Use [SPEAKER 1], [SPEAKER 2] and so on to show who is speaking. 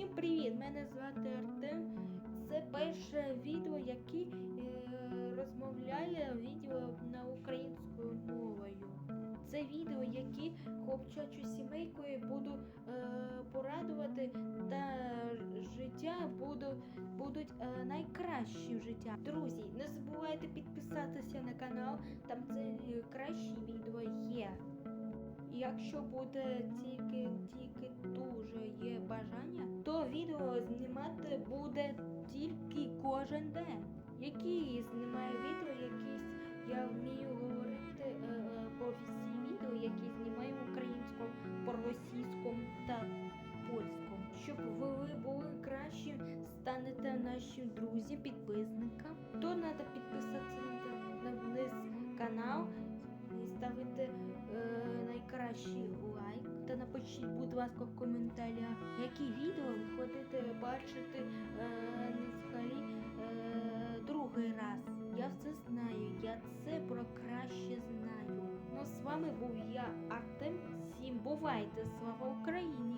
[SPEAKER 1] Всім привіт! Мене звати Артем. Це перше відео, яке е, розмовляє відео на українською мовою. Це відео, яке хлопчачу сімейкою буду е, порадувати та життя буду, будуть е, найкращі в життя. Друзі, не забувайте підписатися на канал, там це кращі відео є. Якщо буде тільки знімати буде тільки кожен день. Які знімаю відео, якісь я вмію говорити е, е, всі відео, які знімаю українською, по-російському та польському. Щоб ви були кращим, станете нашим друзям, підписникам, то треба підписатися на, на вниз канал і ставити е, найкращий лайк. Та напишіть, будь ласка, в коментарях, бачити е, взагалі е, другий раз. Я все знаю, я це про краще знаю. Ну з вами був я, Артем. Всім бувайте! Слава Україні!